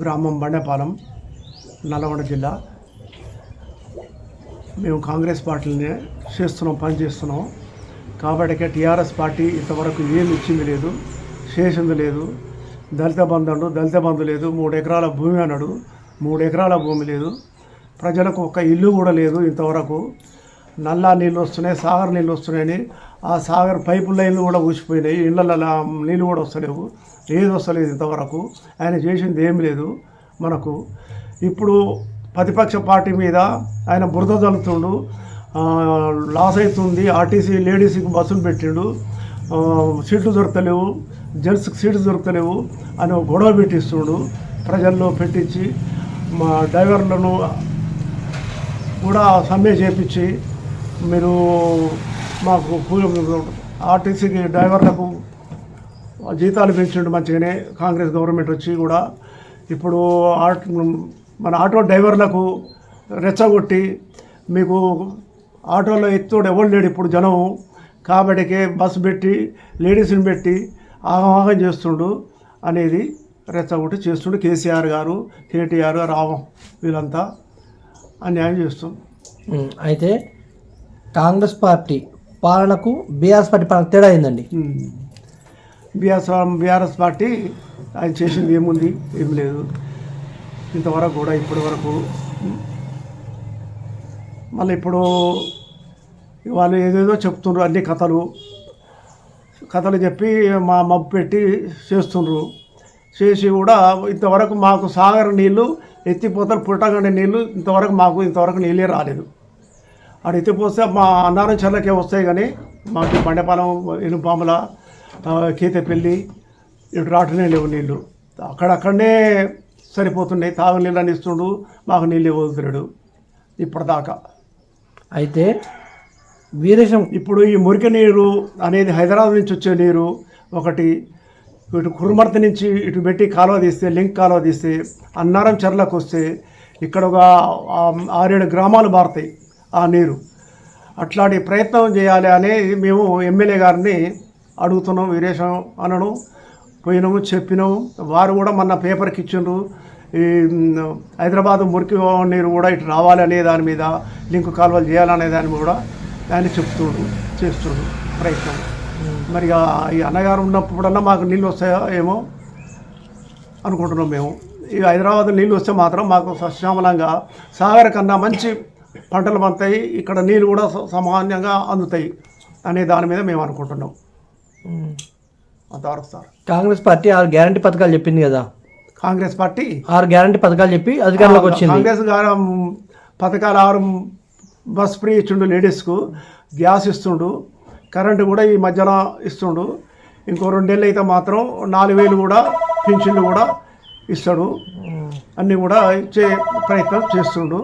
గ్రామం బండపాలెం నల్గొండ జిల్లా. మేము కాంగ్రెస్ పార్టీని చేస్తున్నాం పని చేస్తున్నాం కాబట్టి టీఆర్ఎస్ పార్టీ ఇంతవరకు ఏమి ఇచ్చింది లేదు చేసింది లేదు. దళిత బంధు అన్నాడు దళిత బంధు లేదు. మూడు ఎకరాల భూమి అన్నాడు. మూడు ఎకరాల భూమి లేదు. ప్రజలకు ఒక ఇల్లు కూడా లేదు ఇంతవరకు. నల్లా నీళ్ళు వస్తున్నాయి సాగర్ నీళ్ళు వస్తున్నాయని ఆ సాగర్ పైపు లైన్లు కూడా ఊసిపోయినాయి ఇళ్ళల్లో నీళ్ళు కూడా వస్తలేవు. ఏది వస్తలేదు ఇంతవరకు. ఆయన చేసింది ఏం లేదు మనకు. ఇప్పుడు ప్రతిపక్ష పార్టీ మీద ఆయన బురద జల్లుతుండు. లాస్ అవుతుంది. ఆర్టీసీ లేడీస్కి బస్సులు పెట్టిండు. సీట్లు దొరకలేవు. జెంట్స్కి సీట్లు దొరకలేవు అని గొడవ పెట్టిస్తుండు. ప్రజల్లో పెట్టించి మా డ్రైవర్లను కూడా సమ్మె చేపించి మీరు మాకు ఆర్టీసీకి డ్రైవర్లకు జీతాలు పెంచిండు మంచిగానే కాంగ్రెస్ గవర్నమెంట్ వచ్చి కూడా ఇప్పుడు ఆట్- మన ఆటో డ్రైవర్లకు రెచ్చగొట్టి మీకు ఆటోలో ఎత్తుడు ఎవరు లేడు ఇప్పుడు జనం కాబట్టికే బస్సు పెట్టి లేడీస్ని పెట్టి ఆహ్వాహం చేస్తుండు అనేది రెచ్చగొట్టి చేస్తుండు కేసీఆర్ గారు కేటీఆర్ రావం వీళ్ళంతా అన్యాయం చేస్తుంది అయితే కాంగ్రెస్ పార్టీ పాలనకు బీఆర్ఎస్ పార్టీ పాలన తేడా అయిందండి బీఆర్ఎస్ బీఆర్ఎస్ పార్టీ ఆయన చేసింది ఏముంది? ఏం లేదు. ఇంతవరకు కూడా ఇప్పటి వరకు మళ్ళీ ఇప్పుడు వాళ్ళు ఏదేదో చెప్తుండ్రు అన్ని కథలు. కథలు చెప్పి మా మబ్బు పెట్టి చేస్తుండ్రు. చేసి కూడా ఇంతవరకు మాకు సాగర్ నీళ్ళు ఎత్తిపోతలు పుట్టగండి నీళ్ళు ఇంతవరకు మాకు ఇంతవరకు నీళ్ళే రాలేదు. ఆడ ఎత్తిపోస్తే మా అన్నారం చెర్లకే వస్తాయి కానీ మాకు బండపాలెం ఎనుపాముల ఆ, కేతపల్లి ఇటు రాటనే లేవు నీళ్ళు అక్కడక్కడనే సరిపోతున్నాయి. తాగు నీళ్ళని ఇస్తుండు. మాకు నీళ్ళు వదులుతున్నాడు. ఇప్పటిదాకా. అయితే వీరేశం ఇప్పుడు ఈ మురికి నీరు అనేది హైదరాబాద్ నుంచి వచ్చే నీరు ఒకటి ఇటు కురుమర్తి నుంచి ఇటు పెట్టి కాలువ తీస్తే లింక్ కాలువ తీస్తే అన్నారం చెర్లకు వస్తే ఇక్కడ ఒక ఆరేడు గ్రామాలు మారుతాయి. ఆ నీరు. అట్లాంటి ప్రయత్నం చేయాలి అనేది మేము ఎమ్మెల్యే గారిని అడుగుతున్నాం వీరేశం అనడం పోయినాము చెప్పినాము. వారు కూడా మొన్న పేపర్కి ఇచ్చిండ్రు. ఈ హైదరాబాద్ మురికి నీరు కూడా ఇటు రావాలి అనే దాని మీద లింక్ కాలువలు చేయాలనే దాని కూడా ఆయన చెప్తుండు చేస్తుండ్రు ప్రయత్నం. మరి ఈ అన్నగారు ఉన్నప్పుడన్నా మాకు నీళ్ళు వస్తాయో ఏమో అనుకుంటున్నాం మేము. ఈ హైదరాబాద్ నీళ్ళు వస్తే మాత్రం మాకు సశ్యామలంగా సాగర్ కన్నా మంచి పంటలు పండుతాయి ఇక్కడ నీళ్ళు కూడా సామాన్యంగా అందుతాయి అనే దాని మీద మేము అనుకుంటున్నాం. అంతవరకు సార్. కాంగ్రెస్ పార్టీ ఆరు గ్యారంటీ పథకాలు చెప్పింది కదా? కాంగ్రెస్ పార్టీ? ఆరు గ్యారంటీ పథకాలు చెప్పి అధికారంలోకి వచ్చింది. కాంగ్రెస్ పథకాలు ఆరు బస్ ఫ్రీ ఇచ్చిండు లేడీస్కు గ్యాస్ ఇస్తుండు కరెంటు కూడా ఈ మధ్యన ఇస్తుండు. ఇంకో రెండేళ్ళు అయితే మాత్రం నాలుగు వేలు కూడా పింఛన్లు కూడా ఇస్తాడు. అన్నీ కూడా ఇచ్చే ప్రయత్నం చేస్తుండు.